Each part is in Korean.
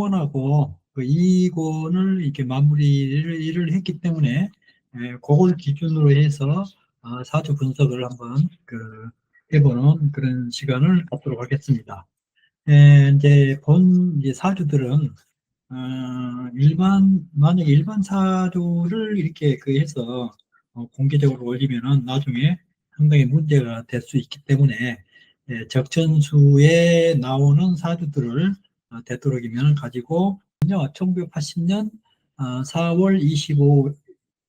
1권하고 그 2권을 이렇게 마무리를 했기 때문에 예, 그걸 기준으로 해서 어, 사주 분석을 한번 그 해보는 그런 시간을 갖도록 하겠습니다. 예, 이제 본 이제 사주들은 어, 일반 만약 일반 사주를 이렇게 그 해서 어, 공개적으로 올리면은 나중에 상당히 문제가 될 수 있기 때문에 예, 적천수에 나오는 사주들을 어, 되도록이면 가지고 1980년 4월 25,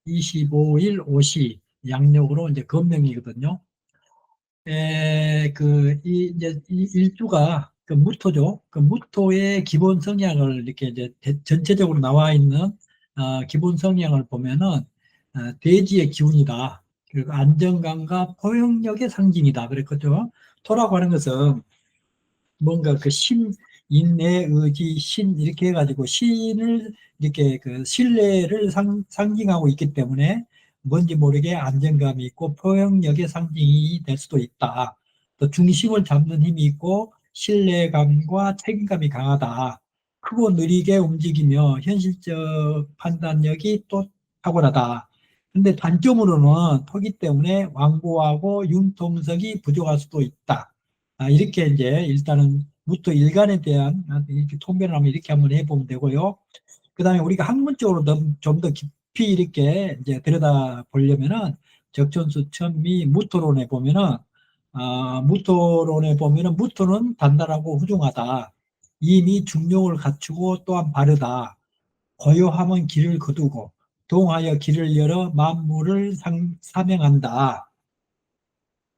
25일 5시 양력으로 이제 건명이거든요. 에, 그, 이, 이제, 이 일주가, 그 무토죠. 그 무토의 기본 성향을 이렇게 이제 대- 전체적으로 나와 있는, 어, 기본 성향을 보면은, 어, 돼지의 기운이다. 그리고 안정감과 포용력의 상징이다. 그랬거죠. 토라고 하는 것은 뭔가 그 신, 인내, 의지, 신, 이렇게 해가지고 신을 이렇게 그 신뢰를 상, 상징하고 있기 때문에 뭔지 모르게 안정감이 있고 포용력의 상징이 될 수도 있다. 또 중심을 잡는 힘이 있고 신뢰감과 책임감이 강하다. 크고 느리게 움직이며 현실적 판단력이 또 탁월하다. 근데 단점으로는 토기 때문에 완고하고 융통성이 부족할 수도 있다. 아, 이렇게 이제 일단은 무토 일간에 대한 이렇게 통변을 하면 이렇게 한번 해보면 되고요. 그 다음에 우리가 학문적으로 좀 더 깊이 이렇게 이제 들여다 보려면은 적천수 천미 무토론에 보면은 아, 무토론에 보면은 무토는 단단하고 훌륭하다. 이미 중용을 갖추고 또한 바르다. 고요함은 길을 거두고 동하여 길을 열어 만물을 상, 사명한다.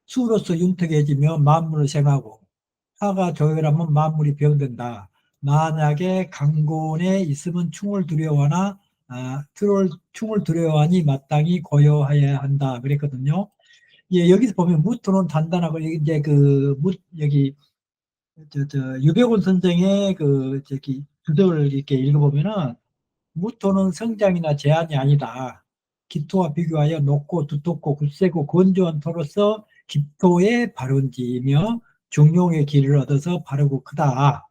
수로서 윤택해지며 만물을 생하고 화가 조열하면 만물이 병든다. 만약에 강곤에 있으면 충을 두려워하나 아, 트롤 충을 두려워하니 마땅히 고요하여야 한다. 그랬거든요. 예, 여기서 보면 무토는 단단하고 이제 그 무, 여기 저, 저 유백운 선생의 그 저기 주석을 이렇게 읽어보면은 무토는 성장이나 제한이 아니다. 기토와 비교하여 높고 두텁고 굳세고 건조한 토로서 기토의 발원지이며 중용의 길을 얻어서 바르고 크다.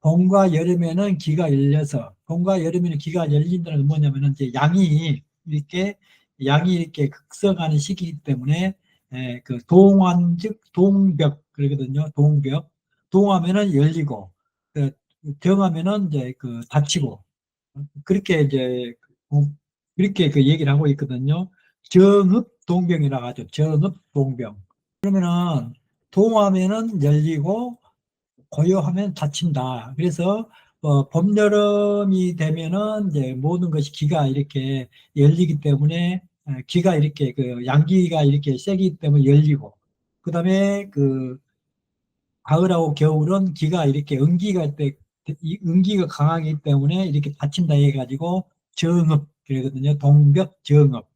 봄과 여름에는 기가 열려서 봄과 여름에는 기가 열린다는 건 뭐냐면은 이제 양이 이렇게 양이 이렇게 극성하는 시기이기 때문에 에, 그 동환 즉 동벽 그러거든요. 동벽 동하면은 열리고 그 정하면은 이제 그 닫히고 그렇게 이제 그렇게 그 얘기를 하고 있거든요. 정읍 동병이라고 하죠. 정읍 동병. 그러면은 동하면은 열리고 고요하면 닫힌다. 그래서 어, 봄, 여름이 되면은 이제 모든 것이 기가 이렇게 열리기 때문에 어, 기가 이렇게 그 양기가 이렇게 세기 때문에 열리고 그 다음에 그 가을하고 겨울은 기가 이렇게 응기가 때이 응기가 강하기 때문에 이렇게 닫힌다 해가지고 정읍 그러거든요. 동벽 정읍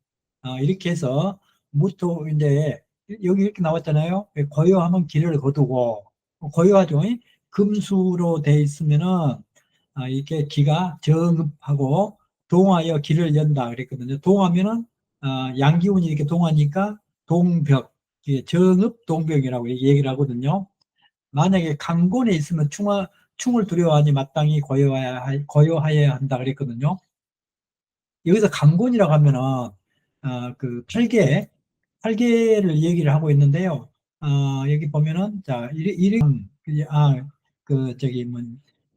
아, 이렇게 해서 무토 이제 여기 이렇게 나왔잖아요. 고요하면 길을 거두고 고요하죠. 금수로 돼 있으면은 아, 이게 기가 정읍하고 동하여 길을 연다 그랬거든요. 동하면은 아, 양기운이 이렇게 동하니까 동벽, 정읍 동벽이라고 얘기를 하거든요. 만약에 강곤에 있으면 충화, 충을 두려워하니 마땅히 고요하여야, 고요하여야 한다 그랬거든요. 여기서 강곤이라고 하면은 어, 그 팔계, 팔계를 얘기를 하고 있는데요. 어, 여기 보면은 자, 이리, 이리 아, 그 저기 뭐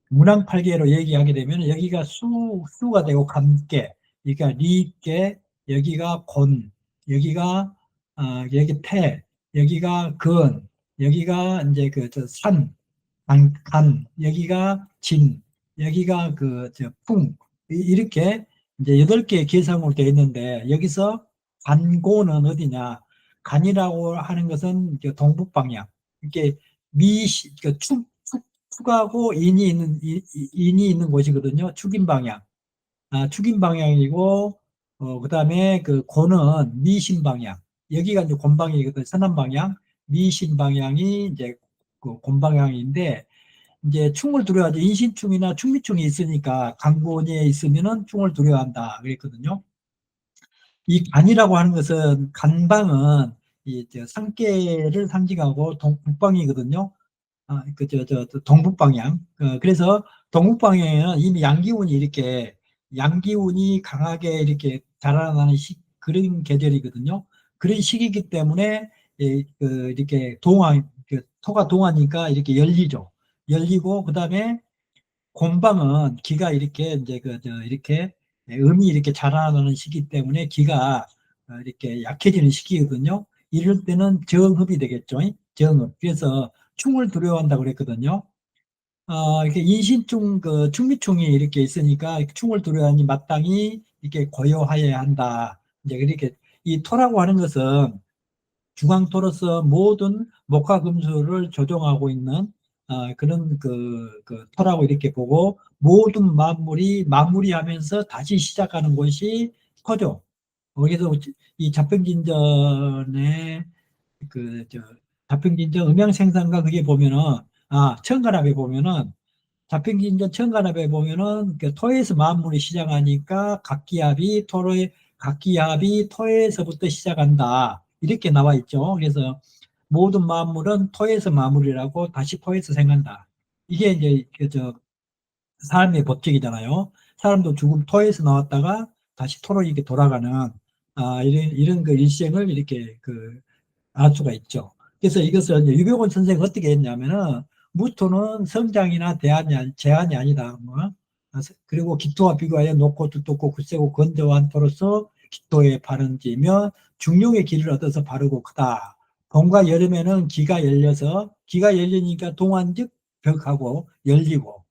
문항팔계로 얘기하게 되면 여기가 수 수가 되고 감계, 그러니까 리계, 여기가 곤, 여기가 어, 여기 태, 여기가 근, 여기가 이제 그산 간, 간, 여기가 진, 여기가 그저풍 이렇게 이제 여덟 개의 계상으로 되어 있는데 여기서 간고는 어디냐? 간이라고 하는 것은 동북 방향. 이렇게 미시, 그러니까 축, 축, 축하고 인이 있는 인이 있는 곳이거든요. 축인 방향. 아, 축인 방향이고 어, 그다음에 그 고는 미신 방향. 여기가 이제 곤방이거든. 서남 방향. 미신 방향이 이제 그 곤방향인데 이제 충을 두려워하죠. 인신충이나 충미충이 있으니까 강곤에 있으면은 충을 두려워한다 그랬거든요. 이 간이라고 하는 것은 간방은 이저 상계를 상징하고 동, 북방이거든요. 아, 그저 저 동북 방향. 어, 그래서 동북 방향에는 이미 양기운이 이렇게 양기운이 강하게 이렇게 자라나는 시, 그런 계절이거든요. 그런 시기이기 때문에 예, 그 이렇게 동안 그 토가 동하니까 이렇게 열리죠. 열리고 그다음에 곰방은 기가 이렇게 이제 그 저 이렇게 음이 이렇게 자라나는 시기 때문에 기가 어, 이렇게 약해지는 시기거든요. 이럴 때는 정흡이 되겠죠. 정흡. 그래서 충을 두려워한다고 그랬거든요. 어, 이렇게 인신충, 그, 충미충이 이렇게 있으니까 충을 두려워하니 마땅히 이렇게 고요하여야 한다. 이제 이렇게, 이 토라고 하는 것은 중앙토로서 모든 목화 금수를 조종하고 있는 어, 그런 그, 그 토라고 이렇게 보고 모든 만물이 마무리하면서 다시 시작하는 곳이 토죠. 거기서 이 자평진전의 그 저 자평진전 음양 생산과 그게 보면은 아 청간압에 보면은 자평진전 청간압에 보면은 그 토에서 만물이 시작하니까 각기압이 토로의 각기압이 토에서부터 시작한다 이렇게 나와 있죠. 그래서 모든 만물은 토에서 마무리라고 다시 토에서 생한다. 이게 이제 그저 삶의 법칙이잖아요. 사람도 죽음 토에서 나왔다가 다시 토로 이렇게 돌아가는 아, 이런 이런 그 일생을 이렇게 그 알 수가 있죠. 그래서 이것을 이제 유병원 선생이 어떻게 했냐면은 무토는 성장이나 대안이 제한이 아니다. 뭐. 그리고 기토와 비교하여 높고 두텁고 굳세고 건조한 토로서 기토에 바른지며 중용의 길을 얻어서 바르고 크다. 봄과 여름에는 기가 열려서 기가 열리니까 동안즉 벽하고 열리고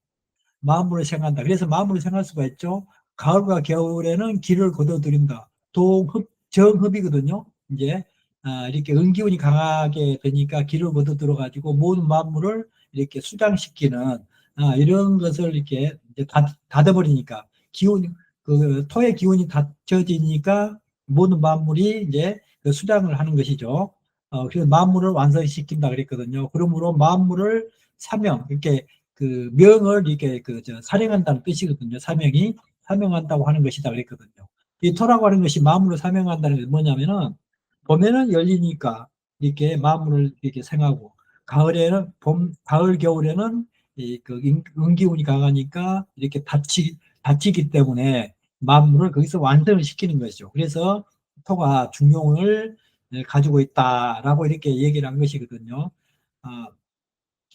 마음으로 생각한다. 그래서 마음으로 생각할 수가 있죠. 가을과 겨울에는 기를 거둬들인다. 동흡, 정흡이거든요. 이제 아, 이렇게 은기운이 강하게 되니까 기를 거둬 들어 가지고 모든 만물을 이렇게 수장시키는 아, 이런 것을 이렇게 이제 다, 닫아 버리니까 기운 그 토의 기운이 닫혀지니까 모든 만물이 이제 그 수장을 하는 것이죠. 어, 그래서 만물을 완성시킨다 그랬거든요. 그러므로 만물을 사명 이렇게 그 명을 이렇게 그 저 사령한다는 뜻이거든요. 사명이 사명한다고 하는 것이다 그랬거든요. 이 토라고 하는 것이 마음으로 사명한다는 게 뭐냐면은 봄에는 열리니까 이렇게 마음을 이렇게 생하고 가을에는 봄, 가을 겨울에는 이그 음기운이 강하니까 이렇게 닫히 닫히기 때문에 마음을 거기서 완성을 시키는 것이죠. 그래서 토가 중용을 가지고 있다라고 이렇게 얘기를 한 것이거든요. 아,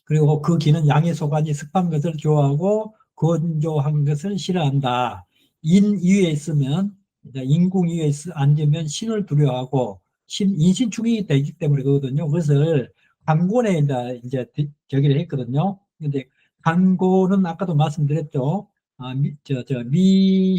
그리고 그 기는 양의 소관이 습한 것을 좋아하고 건조한 것을 싫어한다. 인 위에 있으면 인궁 위에 앉으면 신을 두려워하고 신, 인신충이 되기 때문에 그거든요. 그것을 강곤에 이제, 저기를 했거든요. 근데 강곤은 아까도 말씀드렸죠. 아, 미, 저, 저, 미,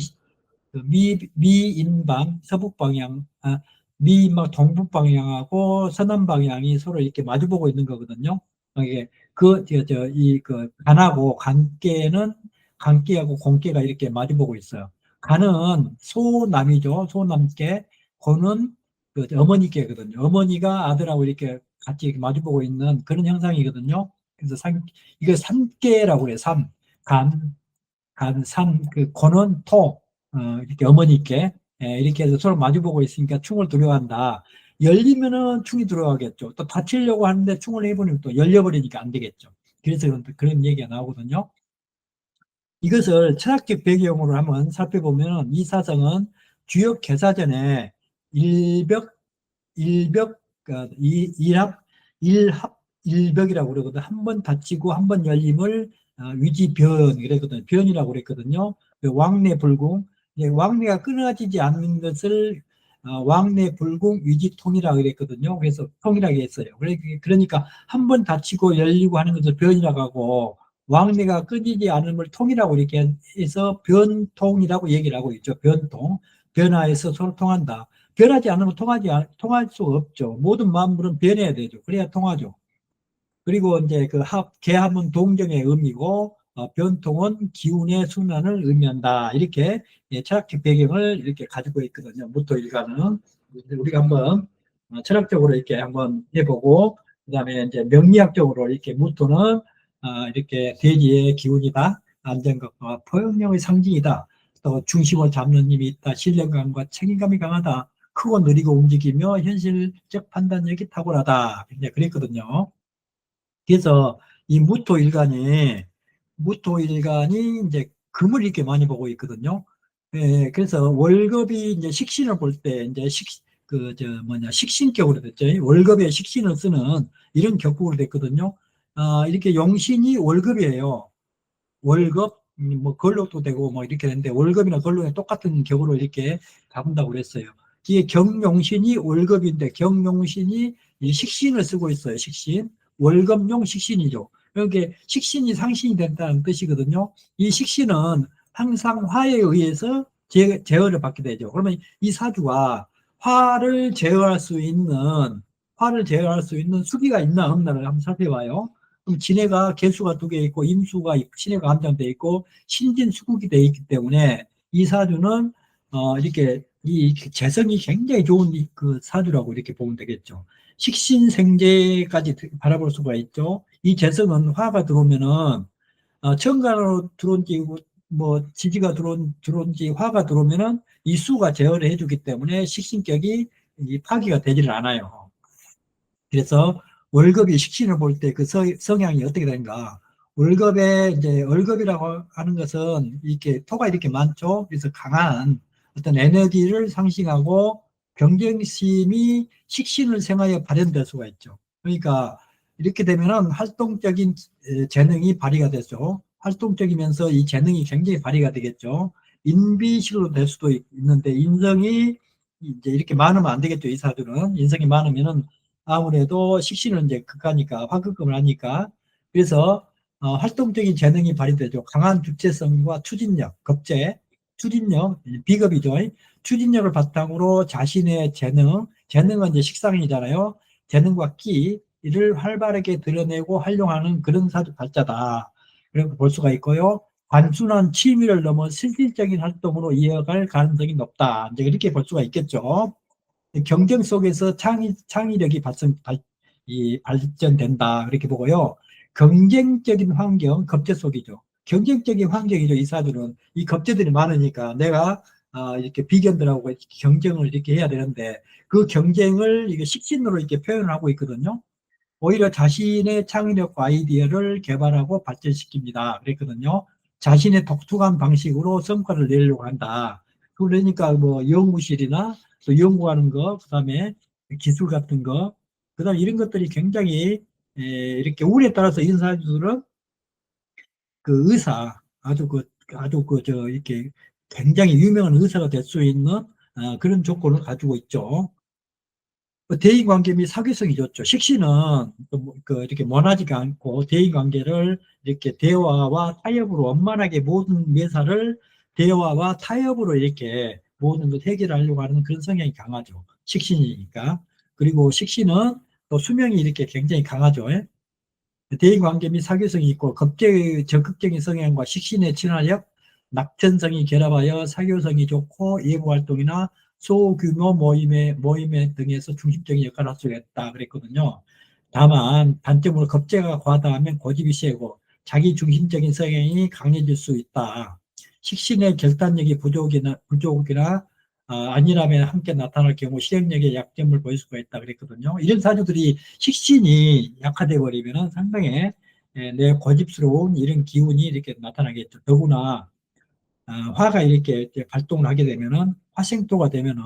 그 미, 미인방, 서북방향, 아, 미인방 동북 방향하고 서남 방향이 서로 이렇게 마주보고 있는 거거든요. 이게 그, 이, 그, 간하고 간계는 간계하고 공계가 이렇게 마주보고 있어요. 간은 소남이죠. 소남계. 고는 그 어머니께거든요. 어머니가 아들하고 이렇게 같이 마주보고 있는 그런 형상이거든요. 그래서 삼, 이거 삼계라고 해요. 삼, 간, 간, 삼, 그 고는 토, 어, 이렇게 어머니께 예, 이렇게 해서 서로 마주보고 있으니까 충을 두려워한다. 열리면은 충이 들어가겠죠. 또 다치려고 하는데 충을 해버리면 또 열려버리니까 안 되겠죠. 그래서 그런, 그런 얘기가 나오거든요. 이것을 철학적 배경으로 한번 살펴보면 이 사성은 주역 개사전에 일벽, 일벽, 그 일합, 일합, 일벽이라고 그러거든. 한 번 닫히고 한 번 열림을 어, 위지변, 그랬거든요. 변이라고 그랬거든요. 그 왕래 불궁. 왕래가 끊어지지 않는 것을 어, 왕래 불궁 위지통이라고 그랬거든요. 그래서 통이라고 했어요. 그러니까 한 번 닫히고 열리고 하는 것을 변이라고 하고 왕래가 끊이지 않음을 통이라고 이렇게 해서 변통이라고 얘기를 하고 있죠. 변통. 변화해서 서로 통한다. 변하지 않으면 통하지, 통할 수가 없죠. 모든 만물은 변해야 되죠. 그래야 통하죠. 그리고 이제 그 합, 개합은 동정의 의미고, 어, 변통은 기운의 순환을 의미한다. 이렇게 예, 철학적 배경을 이렇게 가지고 있거든요. 무토 일가는. 우리가 한번 어, 철학적으로 이렇게 한번 해보고, 그 다음에 이제 명리학적으로 이렇게 무토는 어, 이렇게 대지의 기운이다. 안정감과 포용력의 상징이다. 또 중심을 잡는 힘이 있다. 신뢰감과 책임감이 강하다. 크고 느리고 움직이며 현실적 판단력이 탁월하다. 그랬거든요. 그래서 이 무토 일간이 무토일간이 이제 금을 이렇게 많이 보고 있거든요. 예, 그래서 월급이 이제 식신을 볼 때 이제 식, 그, 저, 뭐냐, 식신격으로 됐죠. 월급에 식신을 쓰는 이런 격국으로 됐거든요. 아, 이렇게 용신이 월급이에요. 월급, 음, 뭐, 걸록도 되고 뭐 이렇게 되는데 월급이나 걸록이 똑같은 격으로 이렇게 가본다고 그랬어요. 이게 경용신이 월급인데 경용신이 이 식신을 쓰고 있어요. 식신. 월급용 식신이죠. 이렇게 식신이 상신이 된다는 뜻이거든요. 이 식신은 항상 화에 의해서 제, 제어를 받게 되죠. 그러면 이 사주가 화를 제어할 수 있는 화를 제어할 수 있는 수기가 있나 없나를 한번 살펴봐요. 그럼 진해가 개수가 두 개 있고 임수가 신해가 한장돼 있고 신진 수국이 돼 있기 때문에 이 사주는 어 이렇게 이 재성이 굉장히 좋은 이- 그 사주라고 이렇게 보면 되겠죠. 식신생재까지 바라볼 수가 있죠. 이 재성은 화가 들어오면은 어, 천간으로 들어온지 뭐 지지가 들어온 들어온지 화가 들어오면은 이 수가 제어를 해주기 때문에 식신격이 이 파기가 되지를 않아요. 그래서 월급이 식신을 볼 때 그 성향이 어떻게 되는가? 월급에 이제 월급이라고 하는 것은 이렇게 토가 이렇게 많죠. 그래서 강한 어떤 에너지를 상징하고 경쟁심이 식신을 생하여 발현될 수가 있죠. 그러니까 이렇게 되면은 활동적인 에, 재능이 발휘가 되죠. 활동적이면서 이 재능이 굉장히 발휘가 되겠죠. 인비식으로 될 수도 있- 있는데 인성이 이제 이렇게 많으면 안 되겠죠. 이 사주는 인성이 많으면은 아무래도 식신은 이제 극하니까 화극금을 하니까 그래서 어, 활동적인 재능이 발휘되죠. 강한 주체성과 추진력, 겁재, 추진력, 비겁이죠. 추진력을 바탕으로 자신의 재능, 재능은 이제 식상이잖아요. 재능과 끼 를 활발하게 드러내고 활용하는 그런 사주 발자다. 이렇게 볼 수가 있고요. 단순한 취미를 넘어 실질적인 활동으로 이어갈 가능성이 높다. 이제 이렇게 볼 수가 있겠죠. 경쟁 속에서 창의, 창의력이 발생, 발, 이, 발전된다. 그렇게 보고요. 경쟁적인 환경, 겁제 속이죠. 경쟁적인 환경이죠. 이 사주는. 이 겁제들이 많으니까 내가 아, 이렇게 비견들하고 이렇게 경쟁을 이렇게 해야 되는데 그 경쟁을 이게 식신으로 이렇게 표현을 하고 있거든요. 오히려 자신의 창의력과 아이디어를 개발하고 발전시킵니다. 그랬거든요. 자신의 독특한 방식으로 성과를 내려고 한다. 그러니까 뭐 연구실이나 또 연구하는 거, 그 다음에 기술 같은 거, 그 다음에 이런 것들이 굉장히 에, 이렇게 운에 따라서 인사들은 그 의사, 아주 그, 아주 그, 저, 이렇게 굉장히 유명한 의사가 될 수 있는 어, 그런 조건을 가지고 있죠. 그 대인 관계 및 사교성이 좋죠. 식신은 그, 뭐- 그 이렇게 원하지가 않고 대인 관계를 이렇게 대화와 타협으로 원만하게 모든 매사를 대화와 타협으로 이렇게 모든 것 해결하려고 하는 그런 성향이 강하죠. 식신이니까. 그리고 식신은 또 수명이 이렇게 굉장히 강하죠. 예? 대인 관계 및 사교성이 있고 겁제 적극적인 성향과 식신의 친화력, 낙천성이 결합하여 사교성이 좋고 예부 활동이나 소규모 모임에 모임에 등에서 중심적인 역할을 할 수가 있다 그랬거든요. 다만 단점으로 겁제가 과다하면 고집이 세고 자기 중심적인 성향이 강해질 수 있다. 식신의 결단력이 부족이나 부족이나 아, 아니라면 함께 나타날 경우 실행력의 약점을 보일 수가 있다 그랬거든요. 이런 사주들이 식신이 약화돼 버리면은 상당히 예, 내 고집스러운 이런 기운이 이렇게 나타나겠죠. 더구나 아, 화가 이렇게 이제 발동을 하게 되면은 화생토가 되면은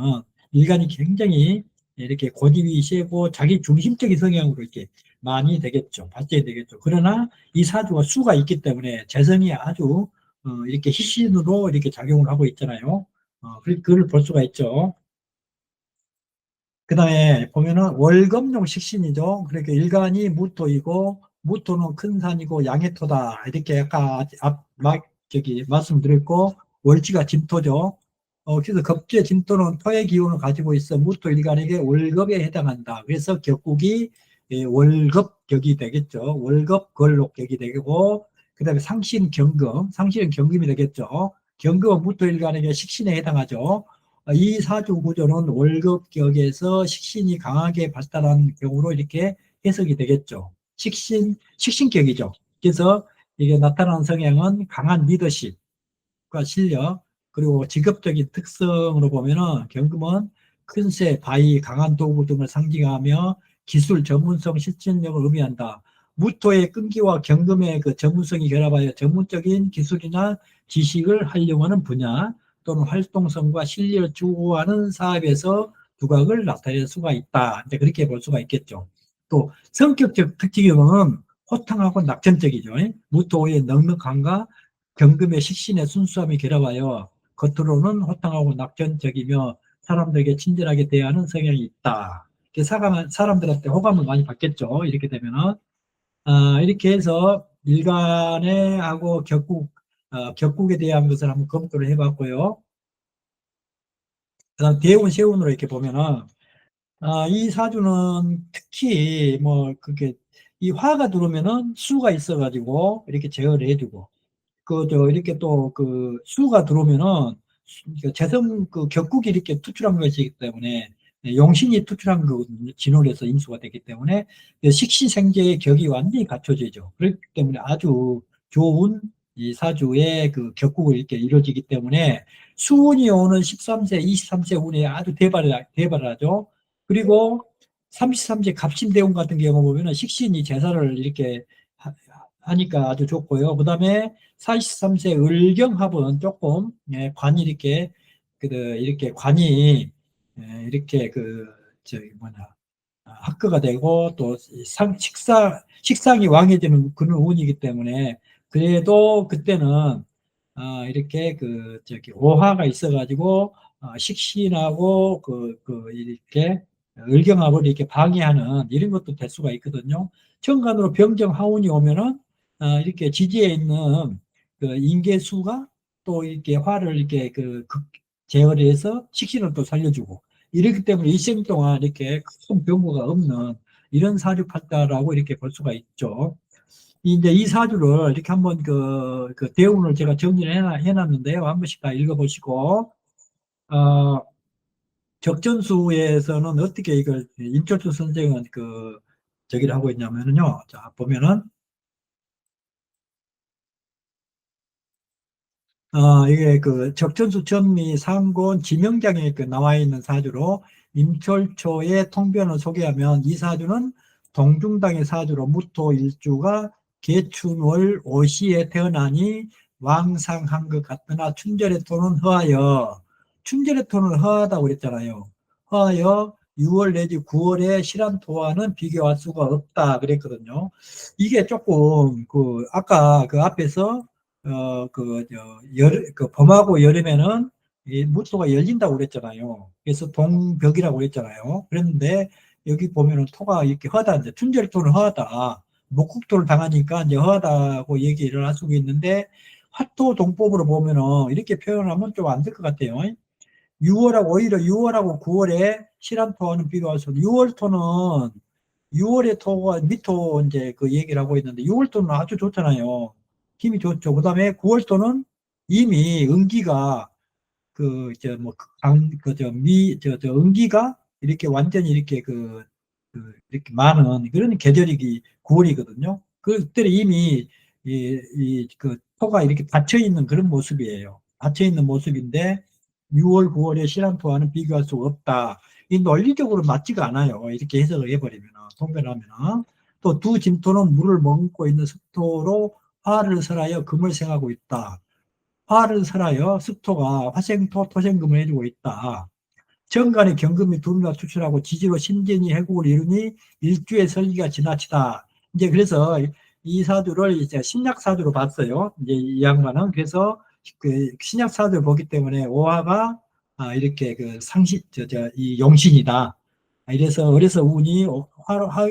일간이 굉장히 이렇게 고집이 세고 자기 중심적인 성향으로 이렇게 많이 되겠죠. 발전이 되겠죠. 그러나 이 사주가 수가 있기 때문에 재성이 아주 어, 이렇게 희신으로 이렇게 작용을 하고 있잖아요. 어, 그- 그걸 볼 수가 있죠. 그 다음에 보면은 월금용 식신이죠. 그러니까 일간이 무토이고, 무토는 큰 산이고 양해토다. 이렇게 아까 앞, 막, 저기, 말씀드렸고, 월지가 진토죠. 어, 그래서 겁제 진토는 토의 기운을 가지고 있어 무토 일간에게 월급에 해당한다. 그래서 격국이 예, 월급 격이 되겠죠. 월급 걸록 격이 되고, 그 다음에 상신 경금, 상신은 경금이 되겠죠. 경금은 무토 일간에게 식신에 해당하죠. 어, 이 사주 구조는 월급 격에서 식신이 강하게 발달한 경우로 이렇게 해석이 되겠죠. 식신, 식신격이죠. 그래서 이게 나타나는 성향은 강한 리더십과 실력, 그리고 직업적인 특성으로 보면은 경금은 큰새, 바위, 강한 도구 등을 상징하며 기술 전문성, 실천력을 의미한다. 무토의 끈기와 경금의 그 전문성이 결합하여 전문적인 기술이나 지식을 활용하는 분야 또는 활동성과 실력을 추구하는 사업에서 두각을 나타낼 수가 있다. 이제 그렇게 볼 수가 있겠죠. 또 성격적 특징으로는 호탕하고 낙천적이죠. 무토의 넉넉함과 경금의 식신의 순수함이 결합하여 겉으로는 호탕하고 낙천적이며 사람들에게 친절하게 대하는 성향이 있다. 사람들한테 호감을 많이 받겠죠. 이렇게 되면은 아, 이렇게 해서 일간에 하고 격국 어, 격국에 대한 것을 한번 검토를 해봤고요. 그 다음 대운 세운으로 이렇게 보면은 아, 이 사주는 특히 뭐 그게 이 화가 들어오면은 수가 있어가지고 이렇게 제어를 해주고 그 저 이렇게 또 그 수가 들어오면은 그 재성 그 격국이 이렇게 투출한 것이기 때문에 용신이 투출한 그 진홀에서 인수가 되기 때문에 그 식시생재의 격이 완전히 갖춰지죠. 그렇기 때문에 아주 좋은 이 사주의 그 격국을 이렇게 이루어지기 때문에 수운이 오는 13세, 23세 운에 아주 대발을, 대발을 하죠. 그리고 33세 갑신대운 같은 경우 보면은 식신이 제사를 이렇게 하니까 아주 좋고요. 그 다음에 43세 을경합은 조금 예, 관이 이렇게 그 이렇게 관이 예, 이렇게 그 저기 뭐냐 학교가 되고 또 상, 식사 식상이 왕해지는 그런 운이기 때문에 그래도 그때는 어, 이렇게 그 저기 오화가 있어가지고 어, 식신하고 그, 그 이렇게 을경합을 이렇게 방해하는 이런 것도 될 수가 있거든요. 천간으로 병정 하운이 오면은 어, 이렇게 지지에 있는 그 인계수가 또 이렇게 화를 이렇게 그 제어를 해서 식신을 또 살려주고 이렇기 때문에 일생 동안 이렇게 큰 변고가 없는 이런 사주팔자라고 이렇게 볼 수가 있죠. 이제 이 사주를 이렇게 한번 그, 그 대운을 제가 정리를 해놔, 해놨는데요. 한 번씩 다 읽어보시고, 어, 적전수에서는 어떻게 이걸 임철수 선생은 그 저기를 하고 있냐면요. 자, 보면은, 어, 이게 그 적전수 전미 상곤 지명장에 그 나와 있는 사주로 임철초의 통변을 소개하면 이 사주는 동중당의 사주로 무토 일주가 개춘월 오시에 태어나니 왕상한 것 같으나 춘절의 토는 허하여 춘절의 토는 허하다고 그랬잖아요. 허하여 6월 내지 9월에 실한토와는 비교할 수가 없다 그랬거든요. 이게 조금 그 아까 그 앞에서 어그저여그 봄하고 여름에는 이 무토가 열린다고 그랬잖아요. 그래서 동벽이라고 그랬잖아요. 그랬는데 여기 보면은 토가 이렇게 허다 이제 춘절토는 허하다. 목국토를 당하니까 이제 허하다고 얘기를 할 수가 있는데 화토 동법으로 보면은 이렇게 표현하면 좀 안 될 것 같아요. 6월하고 오히려 6월하고 9월에 실한토와는 비교해서 6월토는 6월의 토가 미토 이제 그 얘기를 하고 있는데 6월토는 아주 좋잖아요. 힘이 좋죠. 그 다음에 9월토는 이미 은기가 그저뭐그저미저저 은기가 이렇게 완전히 이렇게 그, 그 이렇게 많은 그런 계절이 9월이거든요. 그때 이미 이, 이, 그 토가 이렇게 닫혀 있는 그런 모습이에요. 닫혀 있는 모습인데 6월, 9월에 실한토와는 비교할 수 없다. 이 논리적으로 맞지가 않아요. 이렇게 해석을 해버리면, 통변하면. 또 두 진토는 물을 머금고 있는 습토로 화를 설하여 금을 생하고 있다. 화를 설하여 습토가 화생토, 토생금을 해주고 있다. 정간의 경금이 두미가 추출하고 지지로 신진이 해국을 이루니 일주의 설기가 지나치다. 이제 그래서 이 사주를 이제 신약 사주로 봤어요. 이제 이 양반은 그래서 그 신약 사주를 보기 때문에 오화가 아, 이렇게 그 상시 저 저 이 용신이다. 이래서 그래서 운이 화로 화,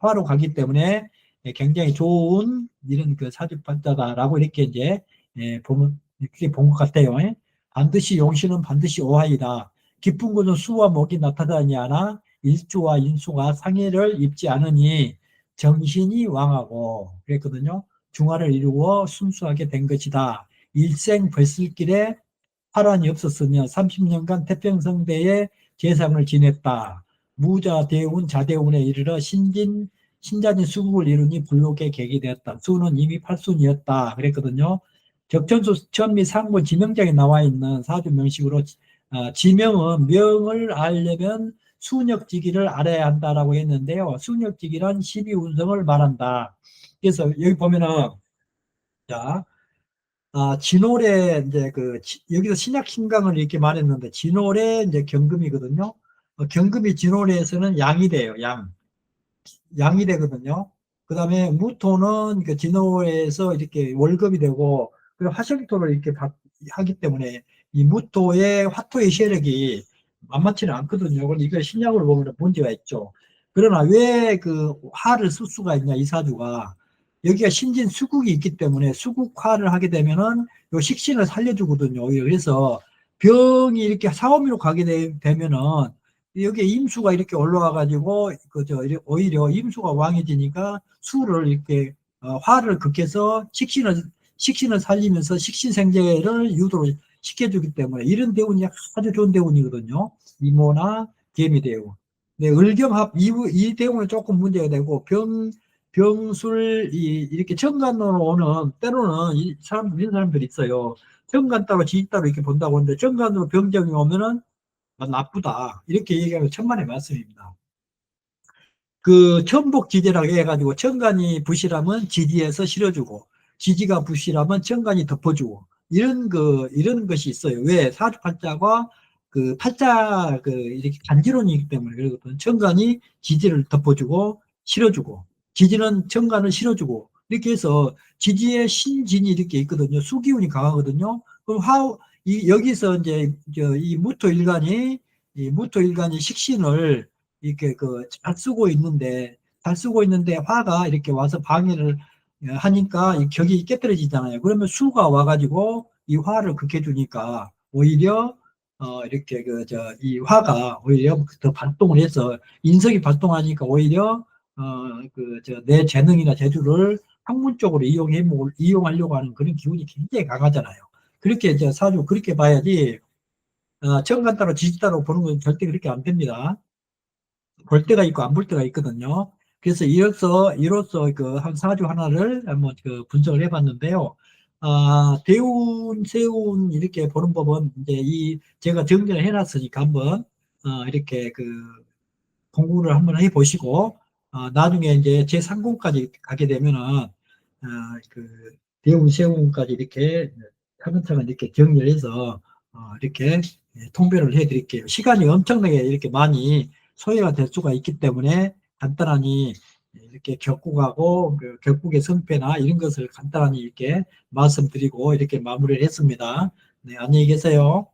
화 로 가기 때문에 굉장히 좋은 이런 그 사주판자다라고 이렇게 이제 예, 보면 이렇게 본 것 같아요. 예? 반드시 용신은 반드시 오화이다. 깊은 곳은 수와 목이 나타나지 않아 일주와 인수가 상해를 입지 않으니 정신이 왕하고 그랬거든요. 중화를 이루어 순수하게 된 것이다. 일생 벌쓸길에 파란이 없었으며 30년간 태평성대에 재상을 지냈다. 무자 대운 자대운에 이르러 신진 신자진 수국을 이루니 불록의 객이 되었다. 수는 이미 팔순이었다. 그랬거든요. 적천수 천미 상본 지명장에 나와 있는 사주 명식으로 어, 지명은 명을 알려면 수력지기를 알아야 한다라고 했는데요. 수력지기란 12운성을 말한다. 그래서 여기 보면은 자, 아, 진월에 이제 그 지- 여기서 신약 신강을 이렇게 말했는데 진월에 이제 경금이거든요. 어, 경금이 진월에서는 양이 돼요. 양. 양이 되거든요. 그 다음에 무토는 그 진호에서 이렇게 월급이 되고, 그리고 화생토를 이렇게 받- 하기 때문에 이 무토의 화토의 세력이 만만치는 않거든요. 그럼 이거 신약으로 보면 문제가 있죠. 그러나 왜 그 화를 쓸 수가 있냐, 이 사주가. 여기가 신진 수국이 있기 때문에 수국화를 하게 되면은 요 식신을 살려주거든요. 그래서 병이 이렇게 사오미로 가게 되, 되면은 여기에 임수가 이렇게 올라와 가지고 그저 오히려 임수가 왕해지니까 수를 이렇게 어, 화를 극해서 식신을 식신을 살리면서 식신생재를 유도를 시켜주기 때문에 이런 대운이 아주 좋은 대운이거든요. 이모나 개미 대운. 네, 을경합 이, 이 대운은 조금 문제가 되고 병 병술 이 이렇게 정관으로 오는 때로는 이 사람 이런 사람들이 있어요. 정관 따로 지지 따로 이렇게 본다고 하는데 정관으로 병정이 오면은 아, 나쁘다. 이렇게 얘기하면 천만의 말씀입니다. 그 천복지지라고 해가지고 천간이 부실하면 지지에서 실어주고 지지가 부실하면 천간이 덮어주고 이런 그 이런 것이 있어요. 왜 사주팔자가 그 팔자 그 이렇게 간지론이기 때문에 그러거든. 천간이 지지를 덮어주고 실어주고 지지는 천간을 실어주고 이렇게 해서 지지의 신진이 이렇게 있거든요. 수기운이 강하거든요. 그럼 화 이, 여기서 이제, 저, 이 무토 일간이, 이 무토 일간이 식신을 이렇게 그, 잘 쓰고 있는데, 잘 쓰고 있는데 화가 이렇게 와서 방해를 하니까 이 격이 깨떨어지잖아요. 그러면 수가 와가지고 이 화를 극해 주니까 오히려, 어, 이렇게 그, 저, 이 화가 오히려 더 발동을 해서 인석이 발동하니까 오히려, 어, 그, 저, 내 재능이나 재주를 학문적으로 이용해, 이용하려고 하는 그런 기운이 굉장히 강하잖아요. 그렇게 이제 사주 그렇게 봐야지 어, 정관 따로 지지 따로 보는 건 절대 그렇게 안 됩니다. 볼 때가 있고 안 볼 때가 있거든요. 그래서 이로써 이로써 그 한 사주 하나를 한번 그 분석을 해봤는데요. 아 대운 세운 이렇게 보는 법은 이제 이 제가 정리를 해놨으니까 한번 어, 이렇게 그 공부를 한번 해보시고 어, 나중에 이제 제 3공까지 가게 되면은 어, 그 대운 세운까지 이렇게 차근차근 이렇게 정리해서 어, 이렇게 통배를 해드릴게요. 시간이 엄청나게 이렇게 많이 소요가 될 수가 있기 때문에 간단하니 이렇게 격국하고 그 격국의 성패나 이런 것을 간단하니 이렇게 말씀드리고 이렇게 마무리를 했습니다. 네, 안녕히 계세요.